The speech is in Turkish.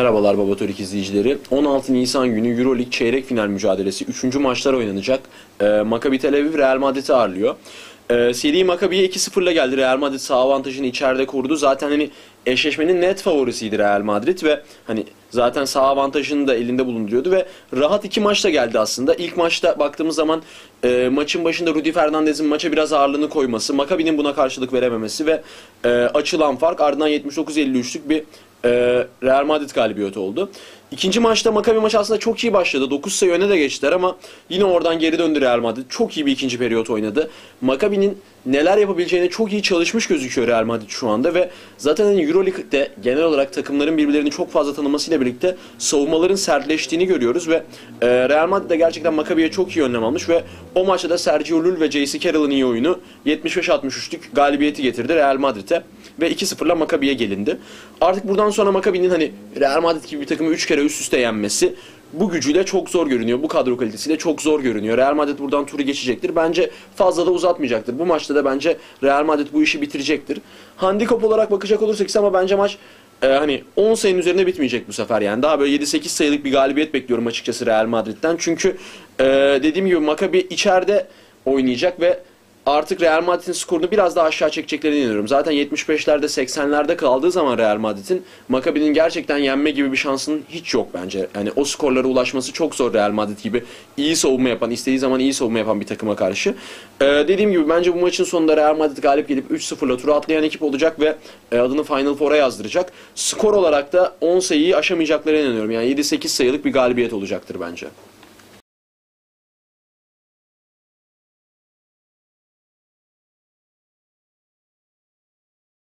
Merhabalar Babatorik izleyicileri. 16 Nisan günü Euroleague çeyrek final mücadelesi 3. maçlar oynanacak. Ee, Maccabi Tel Aviv Real Madrid'i ağırlıyor. Ee, seri Maccabi'ye 2-0'la geldi. Real Madrid sağ avantajını içeride kurdu. Zaten hani eşleşmenin net favorisiydi Real Madrid ve hani zaten sağ avantajını da elinde bulunduruyordu ve rahat iki maçta geldi aslında. İlk maçta baktığımız zaman e, maçın başında Rudy Fernandez'in maça biraz ağırlığını koyması, Maccabi'nin buna karşılık verememesi ve e, açılan fark ardından 79-53'lük bir e, Real Madrid galibiyeti oldu. İkinci maçta Maccabi maçı aslında çok iyi başladı. 9 sayı öne de geçtiler ama yine oradan geri döndü Real Madrid. Çok iyi bir ikinci periyot oynadı. Maccabi'nin neler yapabileceğine çok iyi çalışmış gözüküyor Real Madrid şu anda ve zaten hani Euroleague'de genel olarak takımların birbirlerini çok fazla tanımasıyla birlikte savunmaların sertleştiğini görüyoruz ve e, Real Madrid de gerçekten Maccabi'ye çok iyi önlem almış ve o maçta da Sergio Llull ve J.C. Carroll'ın iyi oyunu 75-63'lük galibiyeti getirdi Real Madrid'e ve 2-0'la Maccabi'ye gelindi. Artık buradan sonra Maccabi'nin hani Real Madrid gibi bir takımı 3 kere üst üste yenmesi bu gücüyle çok zor görünüyor. Bu kadro kalitesiyle çok zor görünüyor. Real Madrid buradan turu geçecektir. Bence fazla da uzatmayacaktır. Bu maçta da bence Real Madrid bu işi bitirecektir. Handikap olarak bakacak olursak ise ama bence maç e, hani 10 sayının üzerinde bitmeyecek bu sefer yani. Daha böyle 7-8 sayılık bir galibiyet bekliyorum açıkçası Real Madrid'den. Çünkü e, dediğim gibi Maccabi içeride oynayacak ve artık Real Madrid'in skorunu biraz daha aşağı çekeceklerini inanıyorum. Zaten 75'lerde 80'lerde kaldığı zaman Real Madrid'in Maccabi'nin gerçekten yenme gibi bir şansının hiç yok bence. Yani o skorlara ulaşması çok zor Real Madrid gibi iyi savunma yapan, istediği zaman iyi savunma yapan bir takıma karşı. Ee, dediğim gibi bence bu maçın sonunda Real Madrid galip gelip 3-0'la turu atlayan ekip olacak ve e, adını Final Four'a yazdıracak. Skor olarak da 10 sayıyı aşamayacaklarına inanıyorum. Yani 7-8 sayılık bir galibiyet olacaktır bence.